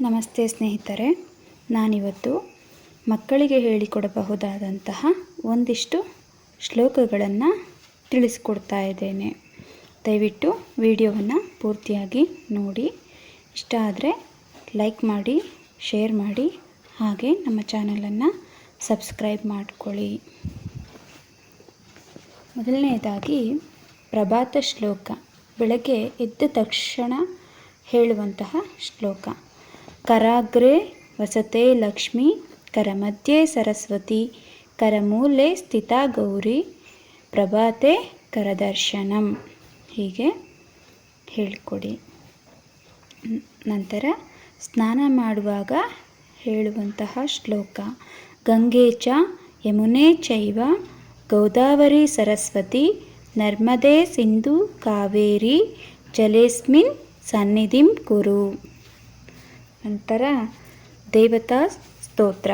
ನಮಸ್ತೆ ಸ್ನೇಹಿತರೆ, ನಾನಿವತ್ತು ಮಕ್ಕಳಿಗೆ ಹೇಳಿಕೊಡಬಹುದಾದಂತಹ ಒಂದಿಷ್ಟು ಶ್ಲೋಕಗಳನ್ನು ತಿಳಿಸ್ಕೊಡ್ತಾ ಇದ್ದೇನೆ. ದಯವಿಟ್ಟು ವಿಡಿಯೋವನ್ನು ಪೂರ್ತಿಯಾಗಿ ನೋಡಿ. ಇಷ್ಟ ಆದರೆ ಲೈಕ್ ಮಾಡಿ, ಶೇರ್ ಮಾಡಿ, ಹಾಗೆ ನಮ್ಮ ಚಾನಲನ್ನು ಸಬ್ಸ್ಕ್ರೈಬ್ ಮಾಡಿಕೊಳ್ಳಿ. ಮೊದಲನೆಯದಾಗಿ ಪ್ರಭಾತ ಶ್ಲೋಕ. ಬೆಳಗ್ಗೆ ಎದ್ದ ತಕ್ಷಣ ಹೇಳುವಂತಹ ಶ್ಲೋಕ. ಕರಾಗ್ರೆ ವಸತೆ ಲಕ್ಷ್ಮಿ, ಕರಮಧ್ಯೆ ಸರಸ್ವತಿ, ಕರಮೂಲೆ ಸ್ಥಿತ ಗೌರಿ, ಪ್ರಭಾತೆ ಕರದರ್ಶನಂ. ಹೀಗೆ ಹೇಳಿಕೊಡಿ. ನಂತರ ಸ್ನಾನ ಮಾಡುವಾಗ ಹೇಳುವಂತಹ ಶ್ಲೋಕ. ಗಂಗೆ ಚ ಯಮುನೆ ಚೈವ, ಗೋದಾವರಿ ಸರಸ್ವತಿ, ನರ್ಮದೆ ಸಿಂಧು ಕಾವೇರಿ, ಜಲೇಸ್ಮಿನ್ ಸನ್ನಿಧಿಂ ಕುರು. ನಂತರ ದೇವತಾ ಸ್ತೋತ್ರ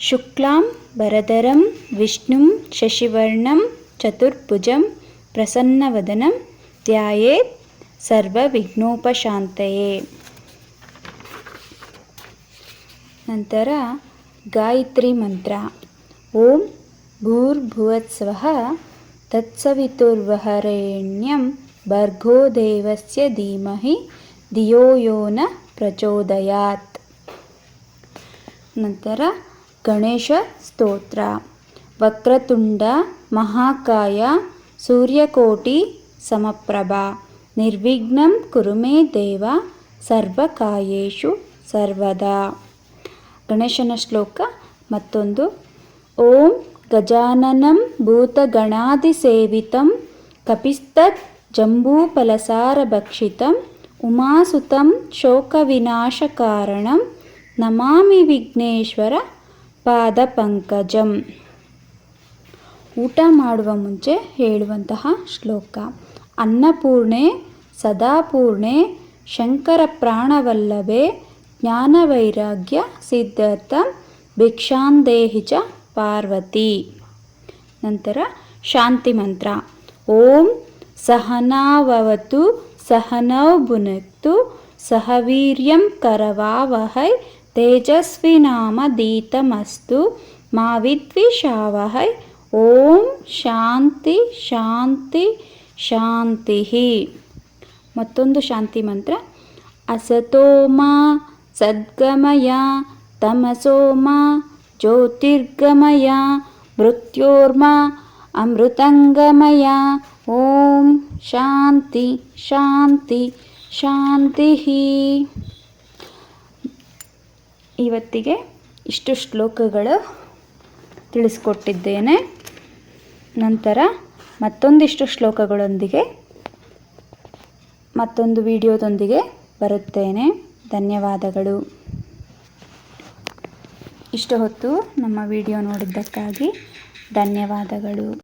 ಶುಕ್ಲಾಂ ವರದರಂ ವಿಷ್ಣುಂ ಶಶಿವರ್ಣಂ ಚತುರ್ಭುಜಂ ಪ್ರಸನ್ನವದನಂ ಧ್ಯಾಯೇತ್ ಸರ್ವವಿಘ್ನೋಪಶಾಂತಯೇ ನಂತರ ಗಾಯತ್ರಿ ಮಂತ್ರ ಓಂ ಭೂರ್ಭುವತ್ಸ್ವಃ ತತ್ಸವಿತುರ್ವಹರೆಣ್ಯಂ ಭರ್ಗೋ ದೇವಸ್ಯ ಧೀಮಹಿ ಧಿಯೋ ಯೋ ಪ್ರಚೋದಯಾತ್ ನಂತರ ಗಣೇಶ ಸ್ತೋತ್ರ. ವಕ್ರತುಂಡ ಮಹಾಕಾಯ ಸೂರ್ಯಕೋಟಿ ಸಮಪ್ರಭಾ. ನಿರ್ವಿಘ್ನಂ ಕುರುಮೇ ದೇವ ಸರ್ವಕಾಯೇಷು ಸರ್ವದಾ. ಗಣೇಶನ ಶ್ಲೋಕ ಮತ್ತೊಂದು. ಓಂ ಗಜಾನನಂ ಭೂತಗಣಾದಿಸೇವಿತಂ ಕಪಿಸ್ತತ್ ಜಂಬೂಫಲಸಾರಭಕ್ಷಿತಂ ಉಮಾಸುತಂ ಶೋಕವಿನಾಶಕಾರಣಂ ನಮಾಮಿ ವಿಘ್ನೇಶ್ವರ ಪಾದಪಂಕಜಂ. ಊಟ ಮಾಡುವ ಮುಂಚೆ ಹೇಳುವಂತಹ ಶ್ಲೋಕ. ಅನ್ನಪೂರ್ಣೆ, ಸದಾಪೂರ್ಣೆ ಶಂಕರ ಪ್ರಾಣವಲ್ಲಭೆ ಜ್ಞಾನವೈರಾಗ್ಯ, ಸಿದ್ಧಾರ್ಥ, ಭಿಕ್ಷಾಂದೇಹಿ ಚ, ಪಾರ್ವತಿ. ನಂತರ ಶಾಂತಿ ಮಂತ್ರ ಓಂ ಸಹನಾವವತು ಸಹನೌ ಭುನಕ್ತು ಸಹ ವೀರ್ಯಂ ಕರವಾವಹೈ ತೇಜಸ್ವಿನಾಮದೀತಮಸ್ತು ಮಾ ವಿದ್ವಿಷಾವಹೈ ಓಂ ಶಾಂತಿ ಶಾಂತಿ ಶಾಂತಿ ಮತ್ತೊಂದು ಶಾಂತಿ ಮಂತ್ರ ಅಸತೋಮ ಸದ್ಗಮಯ ತಮಸೋಮ ಜ್ಯೋತಿರ್ಗಮಯ ಮೃತ್ಯೋರ್ಮ ಅಮೃತಂಗಮಯ ಓಂ ಶಾಂತಿ ಶಾಂತಿ ಶಾಂತಿ ಇವತ್ತಿಗೆ ಇಷ್ಟು ಶ್ಲೋಕಗಳು ತಿಳಿಸ್ಕೊಟ್ಟಿದ್ದೇನೆ. ನಂತರ ಮತ್ತೊಂದಿಷ್ಟು ಶ್ಲೋಕಗಳೊಂದಿಗೆ ಮತ್ತೊಂದು ವಿಡಿಯೋದೊಂದಿಗೆ ಬರುತ್ತೇನೆ. ಧನ್ಯವಾದಗಳು. ಇಷ್ಟು ಹೊತ್ತು ನಮ್ಮ ವಿಡಿಯೋ ನೋಡಿದ್ದಕ್ಕಾಗಿ ಧನ್ಯವಾದಗಳು.